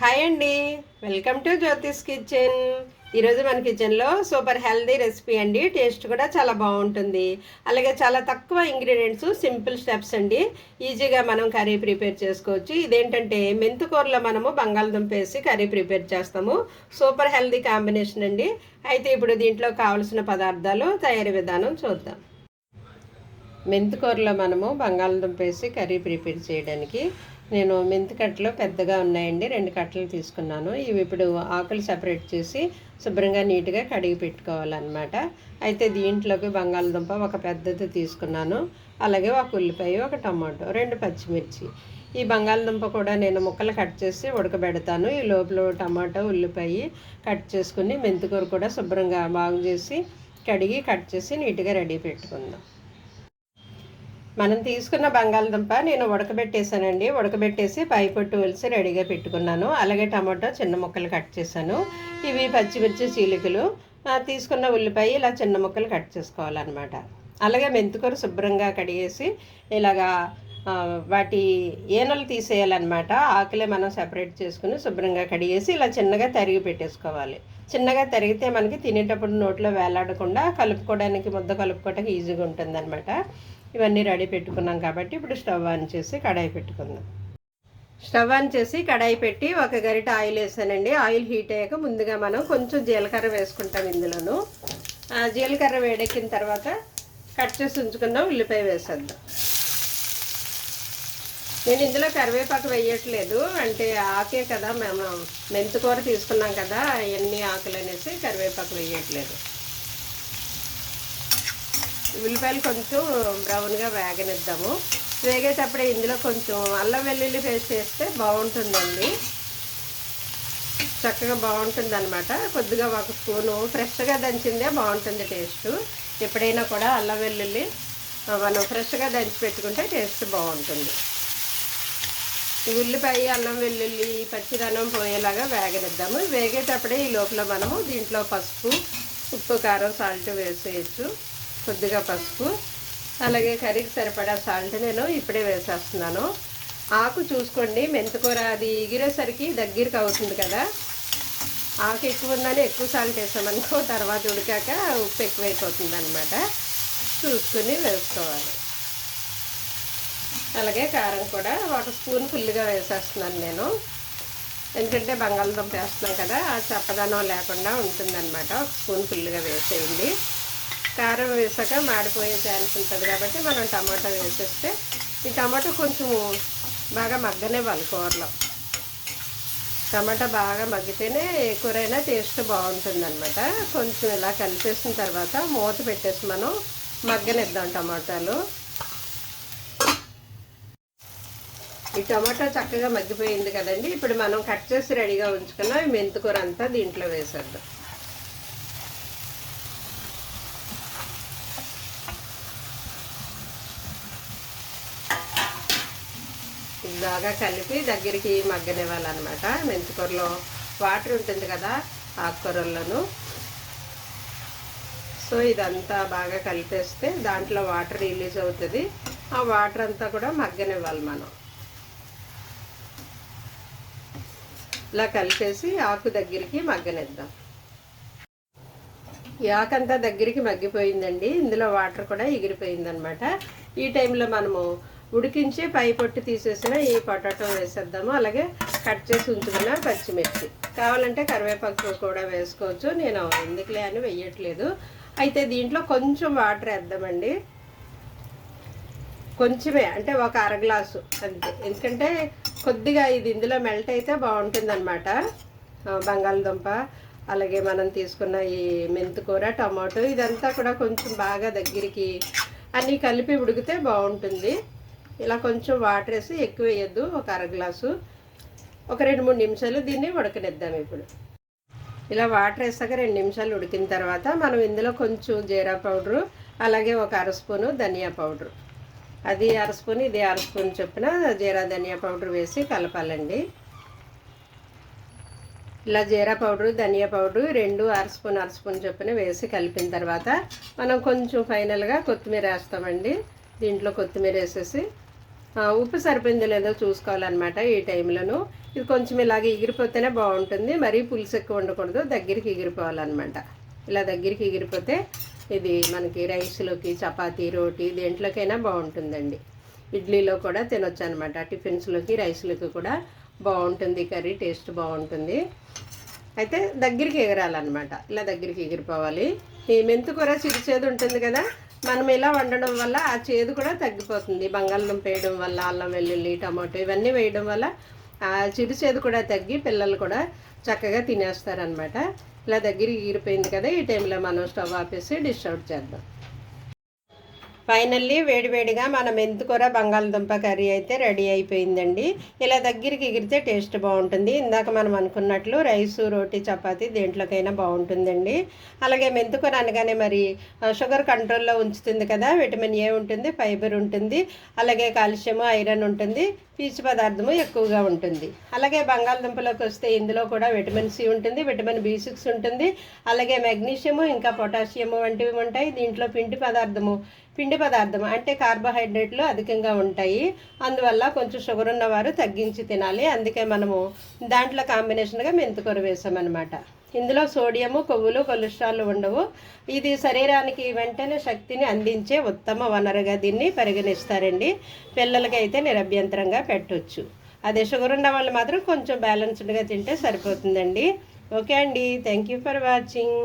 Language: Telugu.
హాయ్ అండి. Welcome to Jyothi's kitchen. ఈరోజు మన కిచెన్లో సూపర్ హెల్దీ రెసిపీ అండి. టేస్ట్ కూడా చాలా బాగుంటుంది. అలాగే చాలా తక్కువ ఇంగ్రీడియంట్స్ సింపుల్ స్టెప్స్ అండి. ఈజీగా మనం కర్రీ ప్రిపేర్ చేసుకోవచ్చు. ఇదేంటంటే మెంతుకూరలో మనము బంగాళదుంప వేసి కర్రీ ప్రిపేర్ చేస్తాము. సూపర్ హెల్దీ కాంబినేషన్ అండి. అయితే ఇప్పుడు దీంట్లో కావలసిన పదార్థాలు తయారీ విధానం చూద్దాం. మెంతుకూరలో మనము బంగాళదుంప వేసి కర్రీ ప్రిపేర్ చేయడానికి నేను మెంతి కట్టలు పెద్దగా ఉన్నాయండి రెండు కట్టలు తీసుకున్నాను. ఇవి ఇప్పుడు ఆకులు సపరేట్ చేసి శుభ్రంగా నీట్గా కడిగి పెట్టుకోవాలన్నమాట. అయితే దీంట్లోకి బంగాళదుంప ఒక పెద్దది తీసుకున్నాను. అలాగే ఒక ఉల్లిపాయ ఒక టమాటో రెండు పచ్చిమిర్చి. ఈ బంగాళదుంప కూడా నేను ముక్కలు కట్ చేసి ఉడకబెడతాను. ఈ లోపల టమాటో ఉల్లిపాయ కట్ చేసుకుని మెంతికూర కూడా శుభ్రంగా బాగు చేసి కడిగి కట్ చేసి నీట్గా రెడీ పెట్టుకుందాం. మనం తీసుకున్న బంగాళదుంప నేను ఉడకబెట్టేసానండి ఉడకబెట్టేసి పై పొట్టు ఒలిసి రెడీగా పెట్టుకున్నాను. అలాగే టమాటో చిన్న ముక్కలు కట్ చేశాను. ఇవి పచ్చిమిర్చి చీలికలు. తీసుకున్న ఉల్లిపాయ ఇలా చిన్న ముక్కలు కట్ చేసుకోవాలన్నమాట. అలాగే మెంతికూర శుభ్రంగా కడిగేసి ఇలాగా వాటి ఏనలు తీసేయాలన్నమాట. ఆకులే మనం సెపరేట్ చేసుకుని శుభ్రంగా కడిగేసి ఇలా చిన్నగా తరిగి పెట్టేసుకోవాలి. చిన్నగా తరిగితే మనకి తినేటప్పుడు నోట్లో వేలాడకుండా కలుపుకోవడానికి ముద్ద కలుపుకోవడానికి ఈజీగా ఉంటుందన్నమాట. ఇవన్నీ రెడీ పెట్టుకున్నాం కాబట్టి ఇప్పుడు స్టవ్ ఆన్ చేసి కడాయి పెట్టుకుందాం. స్టవ్ ఆన్ చేసి కడాయి పెట్టి ఒక గరిట ఆయిల్ వేసానండి. ఆయిల్ హీట్ అయ్యాక ముందుగా మనం కొంచెం జీలకర్ర వేసుకుంటాం ఇందులోను. జీలకర్ర వేడెక్కిన తర్వాత కట్ చేసి ఉంచుకుందాం ఉల్లిపాయ వేసేద్దాం. నేను ఇందులో కరివేపాకు వేయట్లేదు. అంటే ఆకే కదా మేము మెంతుకూర తీసుకున్నాం కదా ఎన్ని ఆకులు అనేసి కరివేపాకు వేయట్లేదు. ఉల్లిపాయలు కొంచెం బ్రౌన్గా వేగనిద్దాము. వేగేటప్పుడే ఇందులో కొంచెం అల్లం వెల్లుల్లి పేస్ట్ వేస్తే బాగుంటుందండి. చక్కగా బాగుంటుంది అనమాట కొద్దిగా ఒక స్పూను ఫ్రెష్గా దంచిందే బాగుంటుంది టేస్ట్. ఎప్పుడైనా కూడా అల్లం వెల్లుల్లి మనం ఫ్రెష్గా దంచి పెట్టుకుంటే టేస్ట్ బాగుంటుంది. ఉల్లిపాయ అల్లం వెల్లుల్లి పచ్చిదనం పోయేలాగా వేగనిద్దాము. వేగేటప్పుడే ఈ లోపల మనము దీంట్లో పసుపు ఉప్పు కారం సాల్ట్ వేసేయచ్చు. కొద్దిగా పసుపు అలాగే కర్రీకి సరిపడా సాల్ట్ నేను ఇప్పుడే వేసేస్తున్నాను. ఆకు చూసుకోండి మెంతకూర అది ఎగిరేసరికి దగ్గరికి అవుతుంది కదా. ఆకు ఎక్కువ ఉందని ఎక్కువ సాల్ట్ వేసామనుకో తర్వాత ఉడికాక ఉప్పు ఎక్కువైపోతుంది అనమాట చూసుకుని వేసుకోవాలి. అలాగే కారం కూడా ఒక స్పూన్ ఫుల్గా వేసేస్తున్నాను నేను. ఎందుకంటే బంగాళదుంప వేస్తున్నాం కదా ఆ చప్పదనం లేకుండా ఉంటుందన్నమాట. ఒక స్పూన్ ఫుల్గా వేసేయండి. కారం వేసాక మాడిపోయే ఛాన్స్ ఉంటుంది కాబట్టి మనం టమాటా వేసేస్తే ఈ టమాటా కొంచెం బాగా మగ్గనివ్వాలి కూరలో. టమాటా బాగా మగ్గితేనే ఏ కూరైనా టేస్ట్ బాగుంటుంది అనమాట కొంచెం ఇలా కలిపేసిన తర్వాత మూత పెట్టేసి మనం మగ్గనిద్దాం టమాటాలు. ఈ టమాటా చక్కగా మగ్గిపోయింది కదండి. ఇప్పుడు మనం కట్ చేసి రెడీగా ఉంచుకున్న మెంతికూర అంతా దీంట్లో వేసేద్దాం. బాగా కలిపి దగ్గరికి మగ్గనివ్వాలన్నమాట. మెంతికూరలో వాటర్ ఉంటుంది కదా ఆకుకూరల్లోనూ సో ఇదంతా బాగా కలిపేస్తే దాంట్లో వాటర్ రిలీజ్ అవుతుంది. ఆ వాటర్ అంతా కూడా మగ్గనివ్వాలి మనం. ఇలా కలిపేసి ఆకు దగ్గరికి మగ్గనిద్దాం. ఈ ఆకంతా దగ్గరికి మగ్గిపోయిందండి. ఇందులో వాటర్ కూడా ఎగిరిపోయిందనమాట ఈ టైంలో మనము ఉడికించి పై పొట్టు తీసేసిన ఈ పొటాటో వేసేద్దాము. అలాగే కట్ చేసి ఉంచుకున్న పచ్చిమిర్చి. కావాలంటే కరివేపాకు కూడా వేసుకోవచ్చు. నేను ఎందుకులే అని వెయ్యట్లేదు అయితే దీంట్లో కొంచెం వాటర్ వేద్దామండి. కొంచెమే అంటే ఒక అర గ్లాసు అంతే. ఎందుకంటే కొద్దిగా ఇది ఇందులో మెల్ట్ అయితే బాగుంటుంది అనమాట బంగాళదుంప అలాగే మనం తీసుకున్న ఈ మెంతుకూర టమాటో ఇదంతా కూడా కొంచెం బాగా దగ్గరికి అన్నీ కలిపి ఉడికితే బాగుంటుంది. ఇలా కొంచెం వాటర్ వేసి ఎక్కువ వేయద్దు ఒక అర గ్లాసు. ఒక రెండు మూడు నిమిషాలు దీన్ని ఉడకనిద్దాం ఇప్పుడు. ఇలా వాటర్ వేసాక రెండు నిమిషాలు ఉడికిన తర్వాత మనం ఇందులో కొంచెం జీరా పౌడరు అలాగే ఒక అర స్పూను ధనియా పౌడరు. అది అర స్పూన్ ఇది అర స్పూన్ చొప్పున జీరా ధనియా పౌడర్ వేసి కలపాలండి. ఇలా జీరా పౌడరు ధనియా పౌడరు రెండు అర స్పూన్ అర స్పూన్ చొప్పున వేసి కలిపిన తర్వాత మనం కొంచెం ఫైనల్గా కొత్తిమీర వేస్తామండి. దీంట్లో కొత్తిమీర వేసేసి ఉప్పు సరిపోయిందో లేదో చూసుకోవాలన్నమాట ఈ టైంలోను. ఇది కొంచెం ఇలాగ ఎగిరిపోతేనే బాగుంటుంది. మరీ పులుసు ఎక్కువ ఉండకూడదు. దగ్గరికి ఎగిరిపోవాలన్నమాట. ఇలా దగ్గరికి ఎగిరిపోతే ఇది మనకి రైస్లోకి చపాతీ రోటీ దేంట్లోకైనా బాగుంటుందండి. ఇడ్లీలో కూడా తినొచ్చు అనమాట టిఫిన్స్లోకి రైస్లోకి కూడా బాగుంటుంది కర్రీ టేస్ట్ బాగుంటుంది. అయితే దగ్గరికి ఎగరాలన్నమాట. ఇలా దగ్గరికి ఎగిరిపోవాలి. ఈ మెంతుకూర చిరిచేది ఉంటుంది కదా? మనం ఇలా వండడం వల్ల ఆ చేదు కూడా తగ్గిపోతుంది. బంగాళదుంప వేయడం వల్ల అల్లం వెల్లుల్లి టమాటో ఇవన్నీ వేయడం వల్ల ఆ చిరు చేదు కూడా తగ్గి పిల్లలు కూడా చక్కగా తినేస్తారనమాట ఇలా దగ్గరికి ఈరిపోయింది కదా ఈ టైంలో మనం స్టవ్ ఆపేసి డిష్ అవుట్ చేద్దాం. ఫైనల్లీ వేడివేడిగా మన మెంతుకూర బంగాళదుంప కర్రీ అయితే రెడీ అయిపోయిందండి. ఇలా దగ్గరికి ఎగిరితే టేస్ట్ బాగుంటుంది. ఇందాక మనం అనుకున్నట్లు రైసు రోటీ చపాతి దేంట్లోకైనా బాగుంటుందండి. అలాగే మెంతుకూర అనగానే మరి షుగర్ కంట్రోల్లో ఉంచుతుంది కదా విటమిన్ ఏ ఉంటుంది ఫైబర్ ఉంటుంది. అలాగే కాల్షియము ఐరన్ ఉంటుంది. పీచు పదార్థము ఎక్కువగా ఉంటుంది. అలాగే బంగాళదుంపలోకి వస్తే ఇందులో కూడా విటమిన్ సి ఉంటుంది విటమిన్ బి సిక్స్ ఉంటుంది అలాగే మెగ్నీషియము ఇంకా పొటాషియము వంటివి ఉంటాయి. దీంట్లో పిండి పదార్థము పిండి పదార్థం అంటే కార్బోహైడ్రేట్లు అధికంగా ఉంటాయి. అందువల్ల కొంచెం షుగర్ ఉన్నవారు తగ్గించి తినాలి. అందుకే మనము దాంట్లో కాంబినేషన్గా మెంతుకూర వేసామన్నమాట. ఇందులో సోడియము కొవ్వులు కొలెస్ట్రాల్ ఉండవు. ఇది శరీరానికి వెంటనే శక్తిని అందించే ఉత్తమ వనరుగా దీన్ని పరిగణిస్తారండి. పిల్లలకైతే నిరభ్యంతరంగా పెట్టవచ్చు అదే షుగర్ ఉన్న వాళ్ళు మాత్రం కొంచెం బ్యాలెన్స్డ్గా తింటే సరిపోతుందండి. ఓకే అండి. Thank you for watching.